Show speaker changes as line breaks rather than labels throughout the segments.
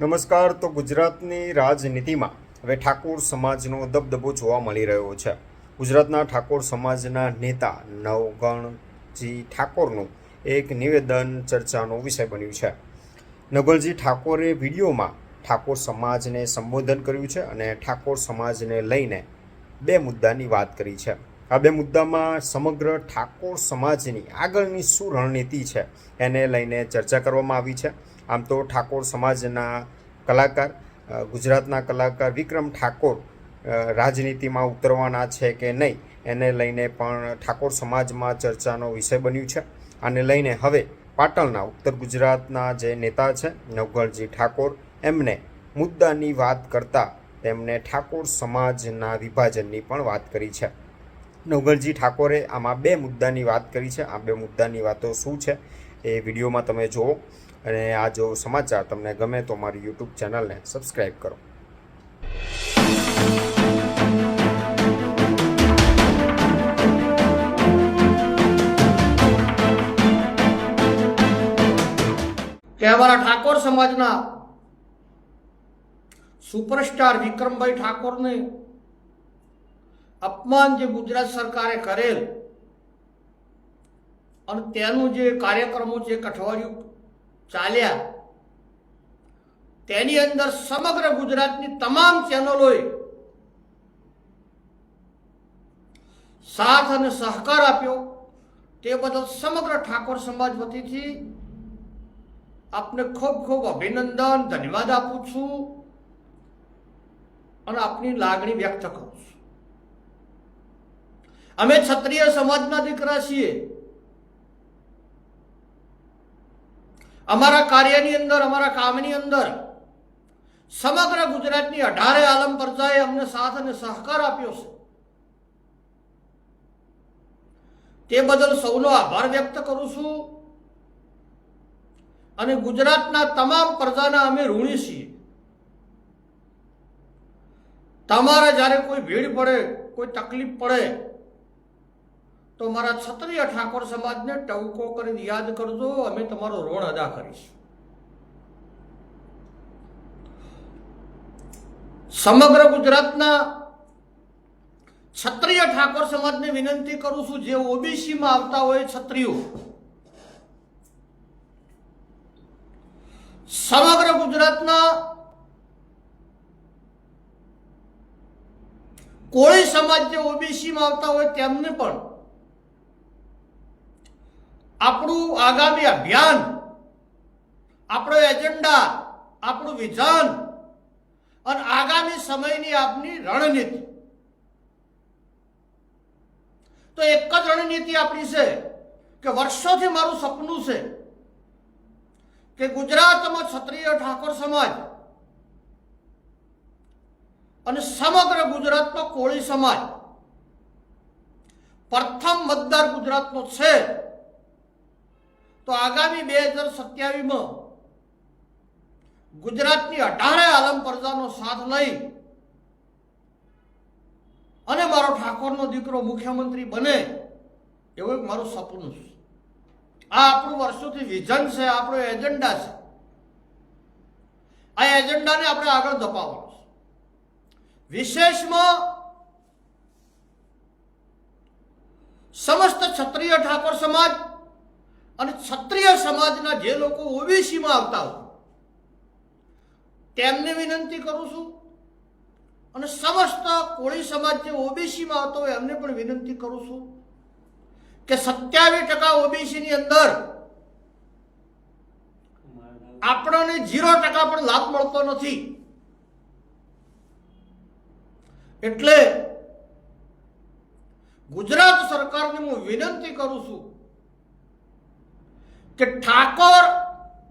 નમસ્કાર, તો ગુજરાતની રાજનીતિમાં હવે ઠાકોર સમાજનો દબદબો જોવા મળી રહ્યો છે. ગુજરાતના ઠાકોર સમાજના નેતા નવગણજી ઠાકોરનું એક નિવેદન ચર્ચાનો વિષય બન્યું છે. નવગણજી ઠાકોરે વિડીયોમાં ઠાકોર સમાજને સંબોધન કર્યું છે અને ઠાકોર સમાજને લઈને બે મુદ્દાની વાત કરી છે. આ બે મુદ્દામાં સમગ્ર ઠાકોર સમાજની આગળની શું રણનીતિ છે એને લઈને ચર્ચા કરવામાં આવી છે. આમ તો ઠાકોર સમાજના કલાકાર ગુજરાતના કલાકાર વિક્રમ ઠાકોર રાજનીતિમાં ઉતરવાના છે કે નહીં, એને લઈને પણ ઠાકોર સમાજમાં ચર્ચાનો વિષય બન્યું છે. આને લઈને હવે પાટણના ઉત્તર ગુજરાતના જે નેતા છે, નવગણજી ઠાકોર, એમને મુદ્દાની વાત કરતા તેમણે ઠાકોર સમાજના વિભાજનની પણ વાત કરી છે. નવગણજી ઠાકોરે આમાં બે મુદ્દાની વાત કરી છે. આ બે મુદ્દાની વાતો શું છે એ વિડીયોમાં તમે જુઓ. અને આ જો સમાચાર તમને ગમે તો મારી યુટ્યુબ ચેનલને સબસ્ક્રાઈબ કરો.
કે અમારા ઠાકોર સમાજના સુપરસ્ટાર વિક્રમભાઈ ઠાકોરને અપમાન જે ગુજરાત સરકારે કરેલ અને તેનું જે કાર્યક્રમો છે, એક અઠવાડિયું ચાલ્યા. તેની અંદર સમગ્ર ગુજરાતની તમામ ચેનલોએ સાથ અને સહકાર આપ્યો. તે બદલ સમગ્ર ઠાકોર સમાજ વતીથી આપને ખૂબ ખૂબ અભિનંદન, ધન્યવાદ આપું છું અને આપની લાગણી વ્યક્ત કરું છું. અમે ક્ષત્રિય સમાજના દીકરા છીએ. અમારા કાર્યની અંદર, અમારા કામની અંદર, સમગ્ર ગુજરાતની અઢારે આલમ પ્રજાએ અમને સાથ અને સહકાર આપ્યો છે. તે બદલ સૌનો આભાર વ્યક્ત કરું છું. અને ગુજરાતના તમામ પ્રજાના અમે ઋણી છીએ. તમારે જ્યારે કોઈ ભીડ પડે, કોઈ તકલીફ પડે તો મારા ક્ષત્રિય ઠાકોર સમાજને ટવકો કરીને યાદ કરજો, અમે તમારો ઋણ અદા કરીશું. સમગ્ર ગુજરાતના ક્ષત્રિય ઠાકોર સમાજને વિનંતી કરું છું, જે ઓબીસીમાં આવતા હોય ક્ષત્રિયો સમગ્ર ગુજરાતના કોળી સમાજ જે ઓબીસીમાં આવતા હોય તેમને પણ આપણું આગામી અભિયાન, આપણો એજન્ડા, આપણું વિઝન અને આગામી સમયની આપની રણનીતિ. તો એક જ રણનીતિ આપણી છે કે વર્ષોથી મારું સપનું છે કે ગુજરાતમાં ક્ષત્રિય ઠાકોર સમાજ અને સમગ્ર ગુજરાતનો કોળી સમાજ પ્રથમ મતદાર ગુજરાતનો છે. તો આગામી બે હજાર સત્યાવીસમાં ગુજરાતની અઢારે આલમ પ્રજાનો સાથ લઈ અને મારો ઠાકોરનો દીકરો મુખ્યમંત્રી બને, એવું એક મારું સપનું છે. આ આપણું વર્ષોથી વિઝન છે, આપણો એજન્ડા છે. આ એજન્ડાને આપણે આગળ ધપાવવાનો છે. વિશેષમાં સમસ્ત ક્ષત્રિય ઠાકોર સમાજ અને ક્ષત્રિય સમાજના જે લોકો ઓબીસીમાં આવતા હોય, તેમને વિનંતી કરું છું અને સમસ્ત કોળી સમાજ જે ઓબીસીમાં આવતો હોય, એમને પણ વિનંતી કરું છું કે સત્યાવીસ ટકા ઓબીસીની અંદર આપણને ઝીરો ટકા પણ લાભ મળતો નથી. એટલે ગુજરાત સરકારને હું વિનંતી કરું છું કે ઠાકોર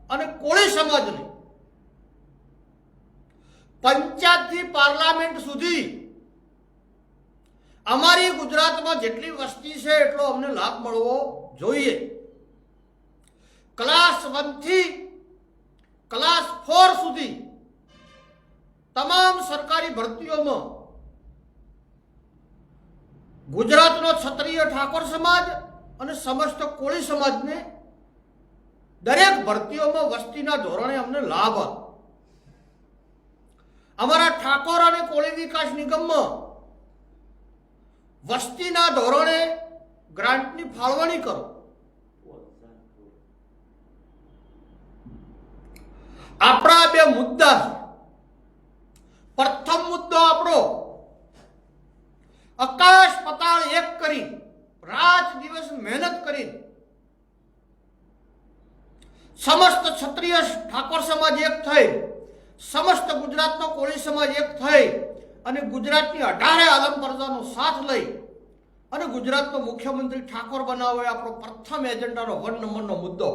અને કોળી સમાજને પંચાયતથી પાર્લામેન્ટ સુધી અમારી ગુજરાતમાં જેટલી વસ્તી છે એટલો અમને લાભ મળવો જોઈએ. ક્લાસ વનથી ક્લાસ ફોર સુધી તમામ સરકારી ભરતીઓમાં ગુજરાતનો ક્ષત્રિય ઠાકોર સમાજ અને સમસ્ત કોળી સમાજને દરેક ભરતીઓમાં વસ્તીના ધોરણે અમને લાભ અમારા ઠાકોર અને કોળી વિકાસ નિગમમાં વસ્તીના ધોરણે ગ્રાન્ટની ફાળવણી કરો. આપણા બે મુદ્દા પ્રથમ મુદ્દો આપણો આકાશ પતાળ એક કરી, રાત દિવસ મહેનત કરી સમસ્ત ક્ષત્રિય ઠાકોર સમાજ એક થઈ, સમસ્ત ગુજરાતનો કોળી સમાજ એક થઈ અને ગુજરાતની અઢારે આલમ પ્રજાનો સાથ લઈ અને ગુજરાતનો મુખ્યમંત્રી ઠાકોર બનાવવો એ આપણો પ્રથમ એજન્ડાનો વન નંબરનો મુદ્દો.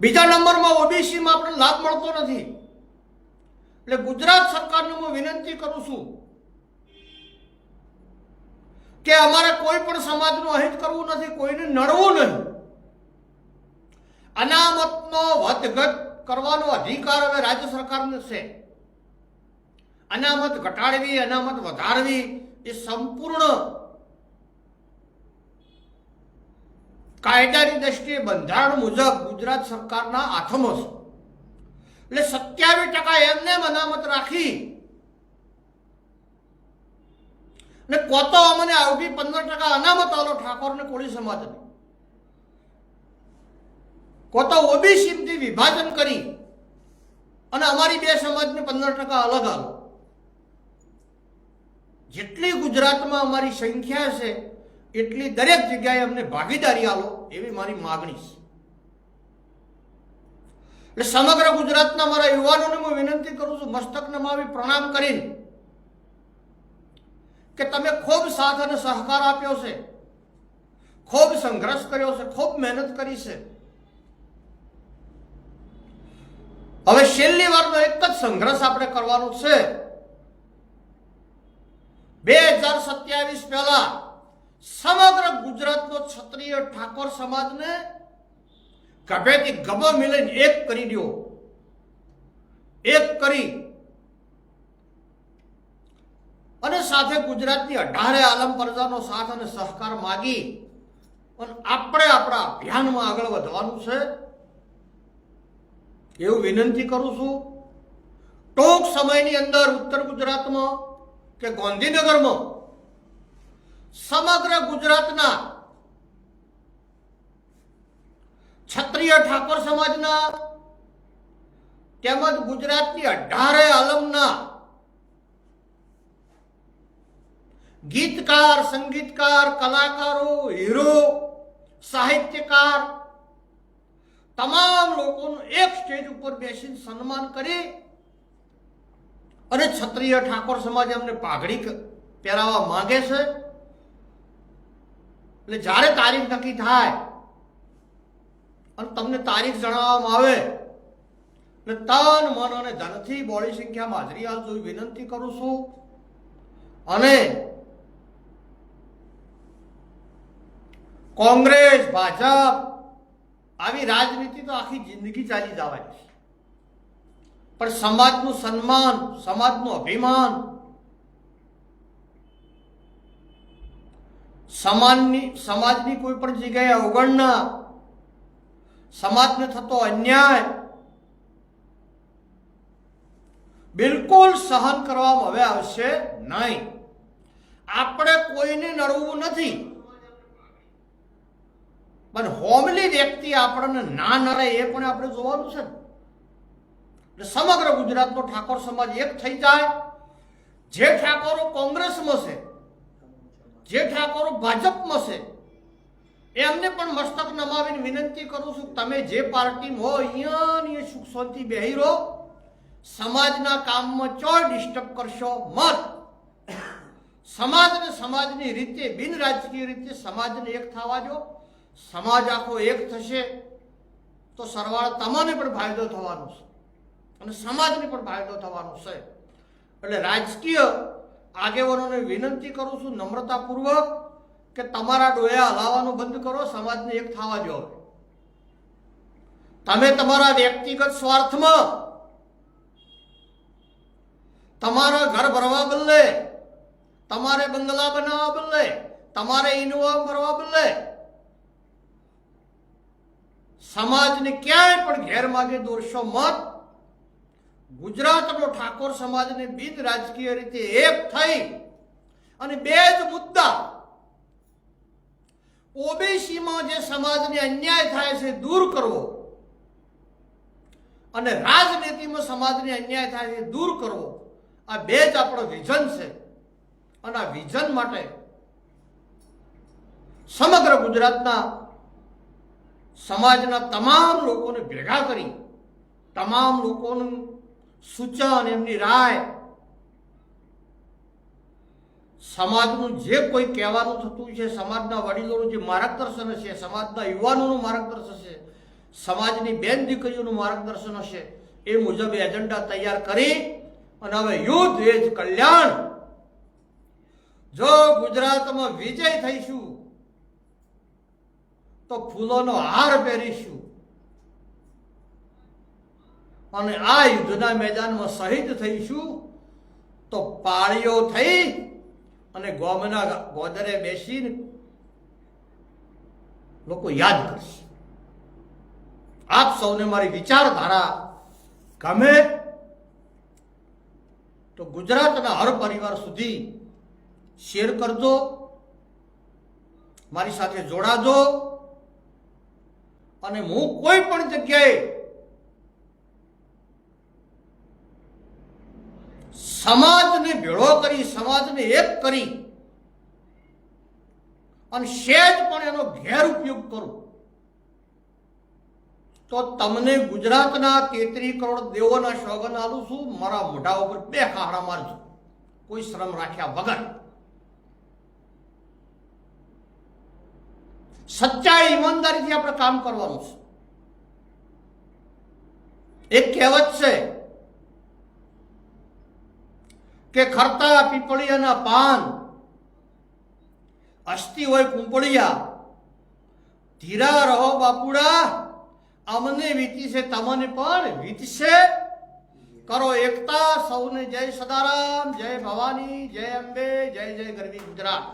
બીજા નંબરમાં ઓબીસીમાં આપણે લાભ મળતો નથી. એટલે ગુજરાત સરકારને હું વિનંતી કરું છું કે અમારે કોઈ પણ સમાજનું અહિત કરવું નથી, કોઈને નડવું નહીં. અનામતનો વધઘટ કરવાનો અધિકાર હવે રાજ્ય સરકારને છે. અનામત ઘટાડવી, અનામત વધારવી એ સંપૂર્ણ કાયદાની દ્રષ્ટિએ બંધારણ મુજબ ગુજરાત સરકારના હાથમાં છે. એટલે સત્યાવીસ ટકા એમને એમ અનામત રાખી ને કોતો અમને આવતી પંદર ટકા અનામત આલો ઠાકોરને કોળી સમાજને. કોતો ઓબીસીથી વિભાજન કરી અને અમારી બે સમાજને પંદર ટકા અલગ આવો જેટલી ગુજરાતમાં અમારી સંખ્યા છે, એટલી દરેક જગ્યાએ અમને ભાગીદારી આવો એવી મારી માગણી છે. એટલે સમગ્ર ગુજરાતના મારા યુવાનોને હું વિનંતી કરું છું મસ્તક નમાવી પ્રણામ કરીને કે તમે ખૂબ સાથ અને સહકાર આપ્યો છે, ખૂબ સંઘર્ષ કર્યો છે, ખૂબ મહેનત કરી છે. હવે છેલ્લી વારનો એક જ સંઘર્ષ આપણે કરવાનો છે. બે હજાર સત્યાવીસ પહેલા સમગ્ર ગુજરાતનો ક્ષત્રિય ઠાકોર સમાજને ગભેથી ગમો મિલન એક કરી દો. એક કરી. અને સાથે ગુજરાતની અઢારે આલમ પ્રજાનો સાથ અને સહકાર માગી. અને આપણે આપણા અભિયાનમાં આગળ વધવાનું છે. એવું વિનંતી કરું છું, ટૂંક સમયની અંદર ઉત્તર ગુજરાતમાં કે ગાંધીનગરમાં સમગ્ર ગુજરાતના ક્ષત્રિય ઠાકોર સમાજના તેમજ ગુજરાતની અઢારે આલમના ગીતકાર, સંગીતકાર, કલાકારો, હીરો, સાહિત્યકાર તમામ લોકોનું એક સ્ટેજ ઉપર બેસીને સન્માન કરી. અને ક્ષત્રિય ઠાકોર સમાજ અમને પાઘડી પહેરાવવા માંગે છે. એટલે જ્યારે તારીખ નક્કી થાય, અને તમને તારીખ જણાવવામાં આવે, એટલે તન, મન અને ધનથી બોડી સંખ્યામાં હાજરી આપજો વિનંતી કરું છું. અને કોંગ્રેસ, ભાજપ આવી રાજનીતિ તો આખી જિંદગી ચાલી જવાની છે. પણ સમાજનું સન્માન, સમાજનું અભિમાન સમાજની સમાજની કોઈ પણ જગ્યાએ અવગણના, સમાજને થતો અન્યાય, બિલકુલ સહન કરવામાં હવે આવશે નહીં. આપણે કોઈને નડવું નથી. પણ હોમલી વ્યક્તિ આપણને ના નડે એ પણ આપણે જોવાનું છે. ને એટલે સમગ્ર ગુજરાતનો ઠાકોર સમાજ એક થઈ જાય. જે ઠાકોરો કોંગ્રેસમાં છે, જે ઠાકોરો ભાજપમાં છે, એમને પણ મસ્તક નમાવીને વિનંતી કરું છું તમે જે પાર્ટીમાં હો, અહીંયા સુખ શાંતિ બેહી રહો. સમાજના કામમાં ચોય ડિસ્ટર્બ કરશો મત. સમાજને સમાજની રીતે, બિન રાજકીય રીતે સમાજને એક થવા દો. સમાજ આખો એક થશે, તો સરવાળા તમને પણ ફાયદો થવાનો છે. અને સમાજને પણ ફાયદો થવાનો છે. એટલે રાજકીય આગેવાનોને વિનંતી કરું છું નમ્રતાપૂર્વક કે તમારા ડોયા હલાવવાનું બંધ કરો, સમાજને એક થવા દો તમે તમારા વ્યક્તિગત સ્વાર્થમાં તમારા ઘર ભરવા બદલે, તમારે બંગલા બનાવવા બદલે, તમારે ઇનોવા ભરવા બદલે સમાજને ક્યાંય પણ ગેરમાર્ગે દોરશો મત. ગુજરાતનો ઠાકોર સમાજને બિન રાજકીય રીતે એક થઈ. અને બે જ મુદ્દા. ઓબીસીમાં જે સમાજને અન્યાય થાય છે, દૂર કરવો. અને રાજનીતિમાં સમાજને અન્યાય થાય છે, દૂર કરવો. આ બે જ આપણો વિઝન છે. અને આ વિઝન માટે સમગ્ર ગુજરાતના સમાજના તમામ લોકોને ભેગા કરી, તમામ લોકોનું સૂચન એમની રાય, સમાજનું જે કોઈ કહેવાનું થતું છે, સમાજના વડીલોનું જે માર્ગદર્શન હશે, સમાજના યુવાનોનું માર્ગદર્શન હશે, સમાજની બેન દીકરીઓનું માર્ગદર્શન હશે, એ મુજબ એજન્ડા તૈયાર કરી અને હવે યુદ્ધ એ જ કલ્યાણ. જો ગુજરાતમાં વિજય થઈશું તો ફૂલોનો હાર પહેરીશું. અને આ યુદ્ધના મેદાનમાં શહીદ થઈશું તો પાળીઓ થઈ અને ગોમના ગોદરે બેસીને લોકો યાદ કરશે. આપ સૌને મારી વિચારધારા ગમે તો ગુજરાતના હર પરિવાર સુધી શેર કરજો, મારી સાથે જોડાજો. અને હું કોઈ પણ જગ્યાએ સમાજને ભેળો કરી, સમાજને એક કરી અને સેજ પણ એનો ગેરઉપયોગ કરું, તો તમને ગુજરાતના તેત્રી કરોડ દેવોના સોગન આલું છું, મારા મોઢા ઉપર બે ખાડા મારજો. કોઈ શ્રમ રાખ્યા વગર. સચ્ચાઈ ઈમાનદારીથી આપણે કામ કરવાનું છે. એક કહેવત છે કે ખરતા પીપળિયાના પાન, અસ્થિ હોય કુંપળિયા, ધીરા રહો બાપુડા, અમને વીતી છે તમને પણ વીતશે. કરો એકતા, સૌને જય સદારામ, જય ભવાની, જય અંબે, જય જય ગરવી ગુજરાત.